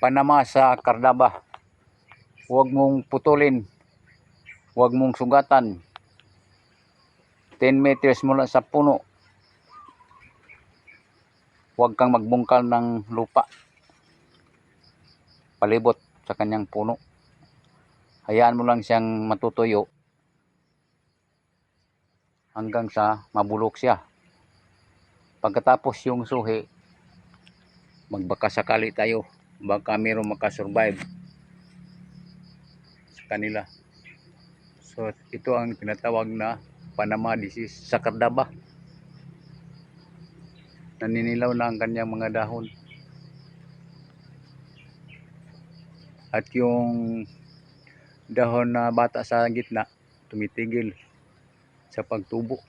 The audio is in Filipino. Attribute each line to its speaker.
Speaker 1: panama sa kardaba. Huwag mong putulin. Huwag mong sugatan. 10 meters mula sa puno. Huwag kang magbungkal ng lupa. Palibot sa kanyang puno. Hayaan mo lang siyang matutuyo hanggang sa mabulok siya. Pagkatapos yung suhi, magbaka sakali tayo. Baka mayroong makasurvive sa kanila. So, ito ang tinatawag na Panama disease sa kardaba. Naninilaw na ang kanyang mga dahon. At yung dahon na bata sa gitna, tumitigil sa pagtubo.